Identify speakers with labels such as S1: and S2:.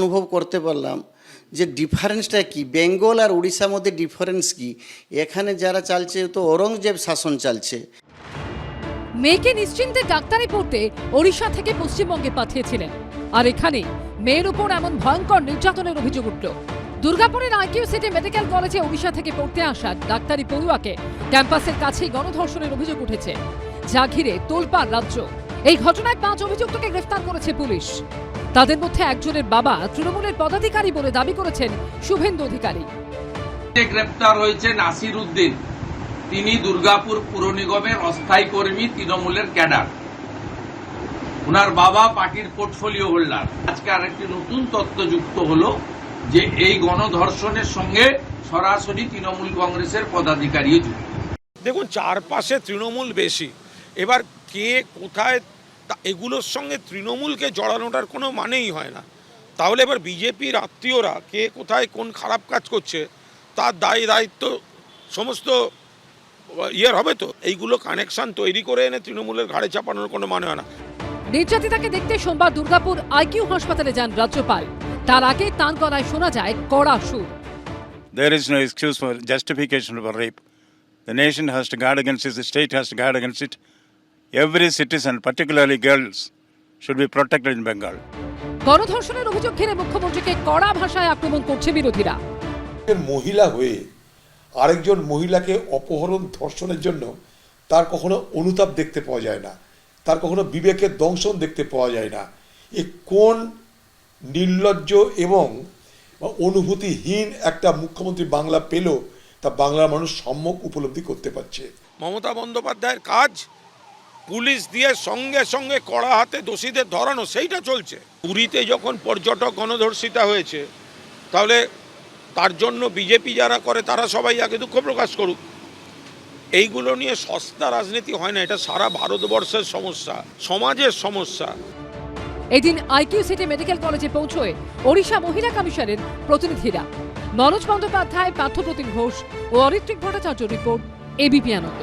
S1: অনুভব করতে পারলাম যে ডিফারেন্সটা কি? বেঙ্গল আর উড়িষ্যার মধ্যে ডিফারেন্স কি? এখানে যারা চালছে, তো ঔরঙ্গজেব শাসন চালছে।
S2: মেয়েকে নিশ্চিন্তে ডাক্তারি পড়তে ওড়িশা থেকে পশ্চিমবঙ্গে পাঠিয়েছিলেন। আর এখানে মেয়ের উপর এমন ভয়ঙ্কর নির্যাতনের অভিযোগ উঠল। দুর্গাপুরের আইকিউ সিটি মেডিকেল কলেজে ওড়িশা থেকে পড়তে আসা ডাক্তারি পড়ুয়াকে ক্যাম্পাসের কাছেই গণধর্ষণের অভিযোগ উঠেছে। যা ঘিরে তোলপাড় রাজ্য। এই ঘটনায় পাঁচ অভিযুক্তকে গ্রেফতার করেছে পুলিশ। তাদের মধ্যে একজনের বাবা তৃণমূলের পদাধিকারী বলে দাবি করেছেন শুভেন্দু অধিকারী।
S3: গ্রেপ্তার হয়েছে নাসির উদ্দিন তিনি দুর্গাপুর পুর নিগমের অস্থায়ী কর্মী তৃণমূলের ক্যাডার। ওনার বাবা পার্টির পোর্টফোলিও হোল্ডার। আজকে আরেকটি নতুন তথ্য যুক্ত হলো যে এই গণধর্ষণের সঙ্গে সরাসরি তৃণমূল কংগ্রেসের পদাধিকারীও যুক্ত।
S4: দেখুন চারপাশে তৃণমূল বেশি। এবার কে কোথায় তা এগুলোর সঙ্গে তৃণমূলকে জড়ানোটার কোনো মানেই হয় না। তাহলে এবার বিজেপির আত্মীয়রা কে কোথায় কোন খারাপ কাজ করছে তার দায় দায়িত্ব সমস্ত ইয়ের হবে তো? এইগুলো কানেকশন তৈরি করে এনে তৃণমূলের ঘাড়ে চাপানোর কোনো মানে হয় না।
S2: নির্যাতিতাকে দেখতে সোমবার দুর্গাপুর আইকিউ হাসপাতালে যান রাজ্যপাল। তার আগে তাঁর গলায় শোনা যায় কড়া সুর।
S5: There is no excuse for justification for rape. The nation has to guard against it, the state has to guard against it. Every citizen, particularly girls, should be protected in Bengal.
S2: গণধর্ষণের অভিযোগ ঘিরে মুখ্যমন্ত্রীকে কড়া ভাষায় আক্রমণ করছে বিরোধীরা।
S6: একজন মহিলা হয়ে আরেকজন মহিলাকে অপহরণ ধর্ষণের জন্য তার কখনো অনুতাপ দেখতে পাওয়া যায় না। তার কখনো বিবেকের দংশন দেখতে পাওয়া যায় না। এ কোন নির্লজ্জ এবং অনুভূতিহীন একটা মুখ্যমন্ত্রী বাংলা পেল তা বাংলার মানুষ সম্যক উপলব্ধি করতে পারছে।
S4: মমতা বন্দ্যোপাধ্যায়ের কাজ পুলিশ দিয়ে সঙ্গে সঙ্গে কড়া হাতে দোষীদের ধরানো, সেইটা চলছে। পুরীতে যখন পর্যটক গণধর্ষিতা হয়েছে, তাহলে তার জন্য বিজেপি যারা করে, তারা সবাই আগে দুঃখ প্রকাশ করুক। এইগুলো নিয়ে সস্তা রাজনীতি হয় না, এটা সারা ভারতবর্ষের সমস্যা, সমাজের সমস্যা।
S2: এদিন আইকিউ সিটি মেডিকেল কলেজে পৌঁছয় ওড়িশা মহিলা কমিশনের প্রতিনিধিরা মনোজ বন্দ্যোপাধ্যায়, পার্থপ্রতিম ঘোষ ও অরিত্রিক ভট্টাচার্য রিপোর্ট এবিপি আনন্দ।